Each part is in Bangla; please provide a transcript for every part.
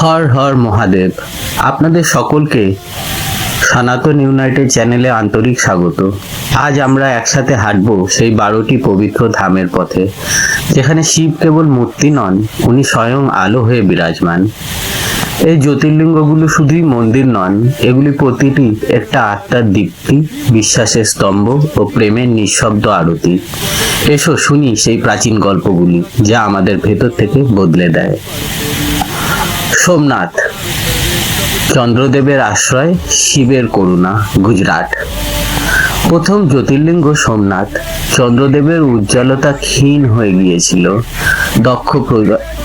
হর হর মহাদেব। আপনাদের সকলকে সনাতন ইউনাইটেড চ্যানেলে আন্তরিক স্বাগত। আজ আমরা একসাথে হাঁটবো সেই বারোটি পবিত্র ধামের পথে, যেখানে শিব কেবল মূর্তি নন, উনি স্বয়ং আলো হয়ে বিরাজমান। এই জ্যোতির্লিঙ্গগুলো শুধুই মন্দির নন, এগুলি প্রতিটি একটা আত্মার দীপ্তি, বিশ্বাসের স্তম্ভ ও প্রেমের নিঃশব্দ আরতি। এসো শুনি সেই প্রাচীন গল্পগুলি, যা আমাদের ভেতর থেকে বদলে দেয়। সোমনাথ। চন্দ্রদেবের আশ্রয় শিবের করুণা গুজরাট। প্রথম জ্যোতির্লিঙ্গ সোমনাথ চন্দ্রদেবের উজ্জ্বলতা ক্ষীণ হয়ে গিয়েছিল দক্ষ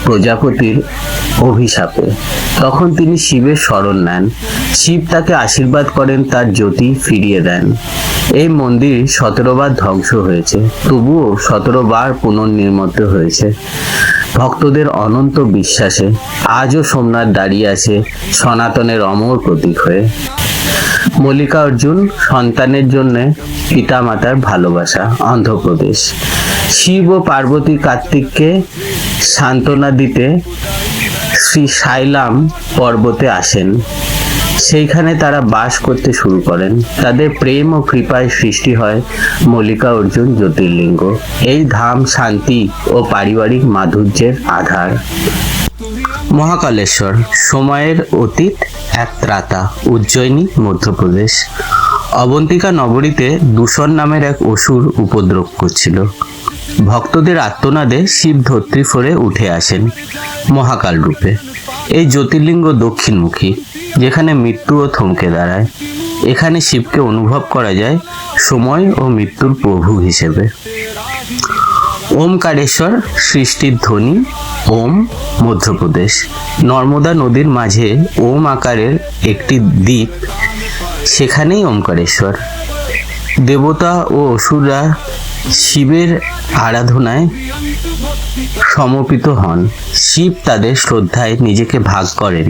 প্রজাপতির অভিশাপে। তখন তিনি শিবের শরণ নেন। শিব তাকে আশীর্বাদ করেন, তার জ্যোতি ফিরিয়ে দেন। এই মন্দির সতেরো বার ধ্বংস হয়েছে, তবুও সতেরো বার পুনর্নির্মিত হয়েছে। ভক্তদের অনন্ত বিশ্বাসে আজও সোমনাথ দাঁড়িয়ে আছে সনাতনের অমর প্রতীক হয়ে। মল্লিকা অর্জুন সন্তানের জন্য পিতামাতার ভালোবাসা অন্ধ্রপ্রদেশ শিব ও পার্বতী কার্তিককে সান্ত্বনা দিতে শ্রী সাইলাম পর্বতে আসেন। সেইখানে তারা বাস করতে শুরু করেন। তাদের প্রেম ও কৃপায় সৃষ্টি হয় মল্লিকা অর্জুন জ্যোতির্লিঙ্গ। এই ধাম শান্তি ও পারিবারিক মাধুর্যের আধার। মহাকালেশ্বর, সময়ের অতীত, এক ত্রাতা, উজ্জয়িনী, মধ্যপ্রদেশ। অবন্তিকা নগরীতে দূষণ নামের এক অসুর উপদ্রব করছিল। ভক্তদের আত্মনাদে শিব ধত্রী ফোরে উঠে আসেন মহাকাল রূপে। এই জ্যোতির্লিঙ্গ দক্ষিণমুখী, যেখানে মৃত্যুও থমকে দাঁড়ায়। এখানে শিবকে অনুভব করা যায় সময় ও মৃত্যুর প্রভু হিসেবে। ওমকারেশ্বর সৃষ্টির ধ্বনি, ওম মধ্যপ্রদেশ। নর্মদা নদীর মাঝে ওম আকারের একটি দ্বীপ, সেখানেই ওমকারেশ্বর। দেবতা ও অসুররা শিবের আরাধনায় সমর্পিত হন। শিব তাদের শ্রদ্ধায় নিজেকে ভাগ করেন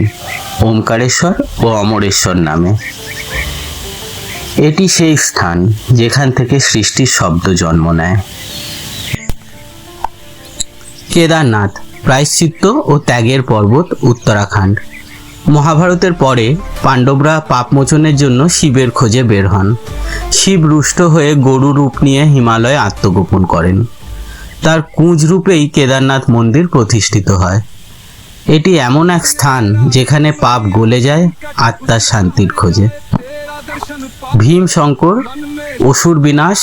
ওমকারেশ্বর ও অমরেশ্বর নামে। এটি সেই স্থান যেখান থেকে সৃষ্টির শব্দ জন্ম নেয়। কেদারনাথ, প্রায়শ্চিত্ত ও ত্যাগের পর্বত উত্তরাখণ্ড। মহাভারতের পরে পাণ্ডবরা পাপমোচনের জন্য শিবের খোঁজে বের হন। শিব রুষ্ট হয়ে গরু রূপ নিয়ে হিমালয়ে আত্মগোপন করেন। তার কুঁজ রূপেই কেদারনাথ মন্দির প্রতিষ্ঠিত হয়। এটি এমন এক স্থান যেখানে পাপ গলে যায়, আত্মার শান্তির খোঁজে। ভীম শঙ্কর অসুর বিনাশ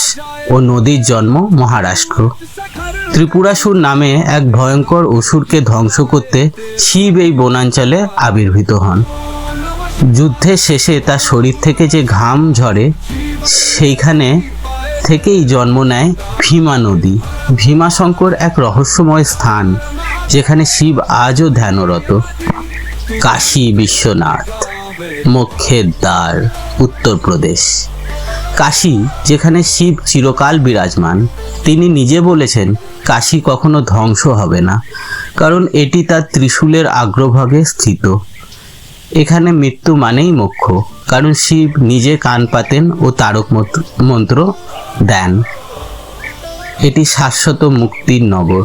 ও নদীর জন্ম মহারাষ্ট্র। ত্রিপুরাসুর নামে এক ভয়ঙ্কর অসুরকে ধ্বংস করতে শিব এই বনাঞ্চলে আবির্ভূত হন। যুদ্ধের শেষে তার শরীর থেকে যে ঘাম ঝরে, সেইখানে থেকেই জন্ম নেয় ভীমা নদী। ভীমাশঙ্কর এক রহস্যময় স্থান, যেখানে শিব আজও ধ্যানরত। কাশী বিশ্বনাথ, মোক্ষের দ্বার, উত্তরপ্রদেশ। কাশী, যেখানে শিব চিরকাল বিরাজমান, তিনি নিজে বলেছেন কাশী কখনো ধ্বংস হবে না, কারণ এটি তার ত্রিশূলের আগ্রভাগে স্থিত। এখানে মৃত্যু মানেই মোক্ষ, কারণ শিব নিজে কান পাতেন ও তারক মন্ত্র- দেন। এটি শাশ্বত মুক্তির নগর।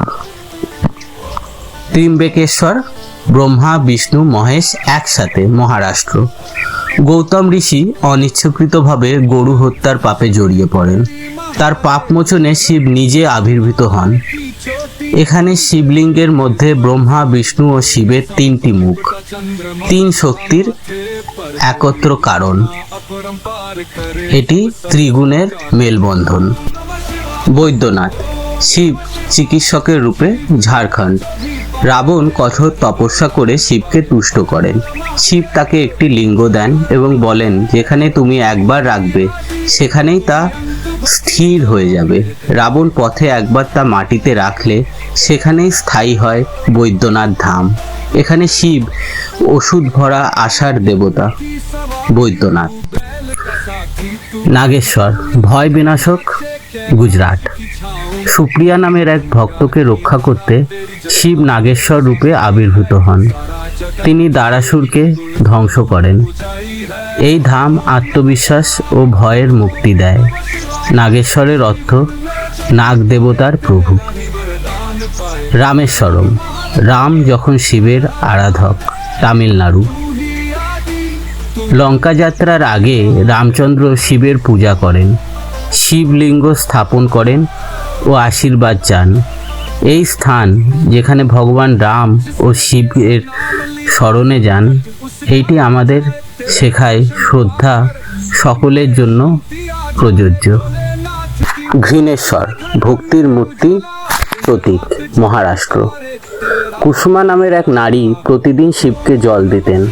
ত্রিম্বেকেশ্বর, ব্রহ্মা, বিষ্ণু, মহেশ একসাথে মহারাষ্ট্র। গৌতম ঋষি অনিচ্ছাকৃতভাবে গরু হত্যার পাপে জড়িয়ে পড়েন। তার পাপ মোচনে শিব নিজে আবির্ভূত হন। এখানে শিবলিঙ্গের মধ্যে ব্রহ্মা, বিষ্ণু ও শিবের তিনটি মুখ। তিন শক্তির একত্র কারণ। এটি ত্রিগুণের মেলবন্ধন। বৈদ্যনাথ, শিব চিকিৎসকের রূপে ঝাড়খণ্ড। রাবণ কঠোর তপস্যা করে শিবকে তুষ্ট করেন। শিব তাকে একটি লিঙ্গ দেন এবং বলেন, যেখানে তুমি একবার রাখবে, সেখানেই তা স্থির হয়ে যাবে। রাবণ পথে একবার তা মাটিতে রাখলে, সেখানেই স্থায়ী হয় বৈদ্যনাথ ধাম। এখানে শিব ওষুধ ভরা আশার দেবতা, বৈদ্যনাথ। নাগেশ্বর, ভয় বিনাশক, গুজরাট। সুপ্রিয়া নামের এক ভক্তকে রক্ষা করতে শিব নাগেশ্বর রূপে আবির্ভূত হন। তিনি দারাসুরকে ধ্বংস করেন। এই ধাম আত্মবিশ্বাস ও ভয়ের মুক্তি দেয়। নাগেশ্বরের অর্থ নাগ দেবতার প্রভু। রামেশ্বরম। রাম যখন শিবের আরাধক, তামিলনাড়ু। লঙ্কা যাত্রার আগে রামচন্দ্র শিবের পূজা করেন। শিবলিঙ্গ স্থাপন করেন ও আশীর্বাদ চান। এই স্থান যেখানে ভগবান রাম ও শিবের স্মরণে যান এইটি আমাদের শেখায় শ্রদ্ধা সকলের জন্য প্রযোজ্য। ঘৃণেশ্বর, ভক্তির মূর্তি, প্রতীক, মহারাষ্ট্র। কুসুমা নামের এক নারী প্রতিদিন শিবকে জল দিতেন।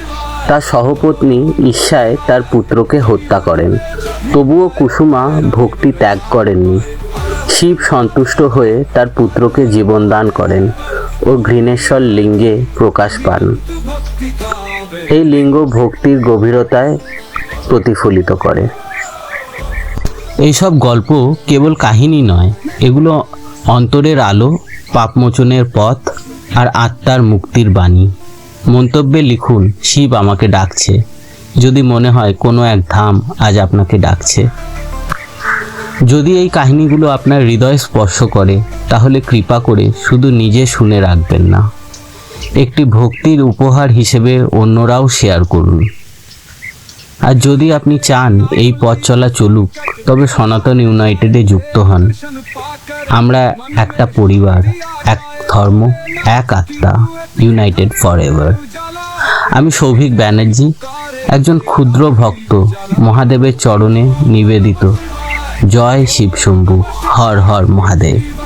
তার সহপত্নী ঈর্ষায় তার পুত্রকে হত্যা করেন। তবুও কুসুমা ভক্তি ত্যাগ করেননি। শিব সন্তুষ্ট হয়ে তার পুত্রকে জীবনদান করেন ও ঘৃণেশ্বর লিঙ্গে প্রকাশ পান। এই লিঙ্গ ভক্তির গভীরতায় প্রতিফলিত করে। এইসব গল্প কেবল কাহিনী নয়, এগুলো অন্তরের আলো, পাপমোচনের পথ আর আত্মার মুক্তির বাণী। মন্তব্যে লিখুন, শিব আমাকে ডাকছে। যদি মনে হয় কোনো এক ধাম আজ আপনাকে ডাকছে। যদি এই কাহিনীগুলো আপনার হৃদয় স্পর্শ করে, তাহলে কৃপা করে শুধু নিজে শুনে রাখবেন না। একটি ভক্তির উপহার হিসেবে অন্যরাও শেয়ার করুন। আর যদি আপনি চান এই পথ চলা চলুক, তবে সনাতন ইউনাইটেডে যুক্ত হন। আমরা একটা পরিবার, এক ধর্ম, এক আত্মা ইউনাইটেড ফর এভার আমি সৌভিক ব্যানার্জি, একজন ক্ষুদ্র ভক্ত, মহাদেবের চরণে নিবেদিত। জয় শিব শম্ভু হর হর মহাদেব।